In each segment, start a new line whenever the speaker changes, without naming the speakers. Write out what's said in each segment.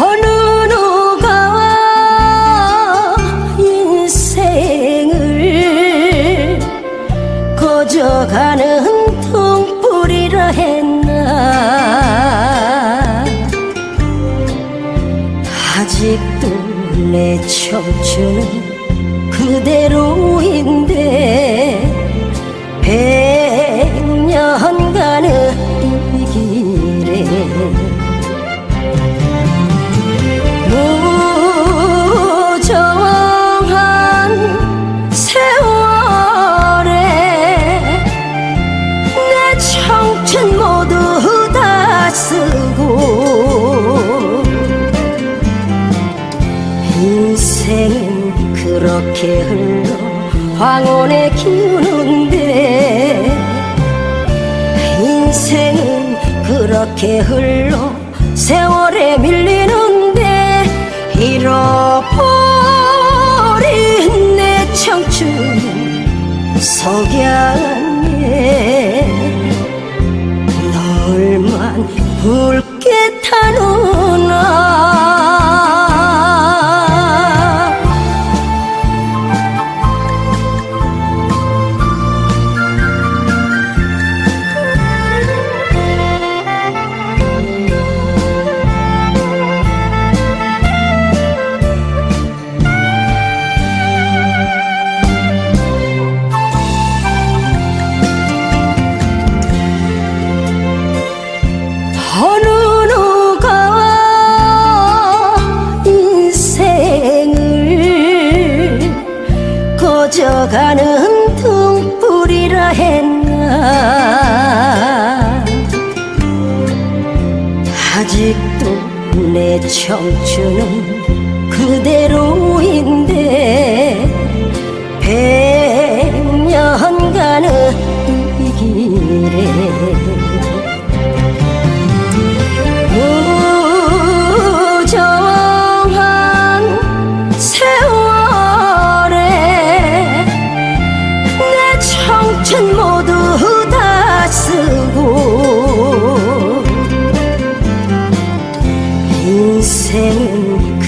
어느 누가 인생을 거저가는 통풀이라 했나. 아직도 내 청춘은 그대로인데 황혼에 기우는데 인생은 그렇게 흘러 세월에 밀리는데 잃어버린 내 청춘 석양에 널만 붉게 타누 꺼져가는 등불이라 했나. 아직도 내 청춘은 그대로인데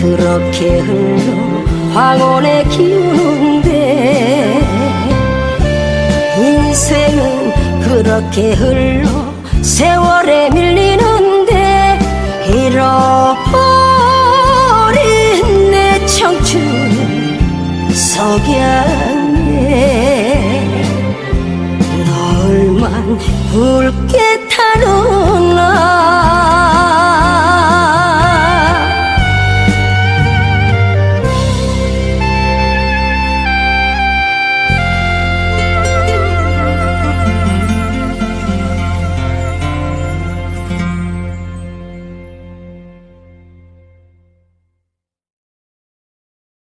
그렇게 흘러 황혼에 기우는데 인생은 그렇게 흘러 세월에 밀리는데 잃어버린 내 청춘 석양에 널만 붉게 타는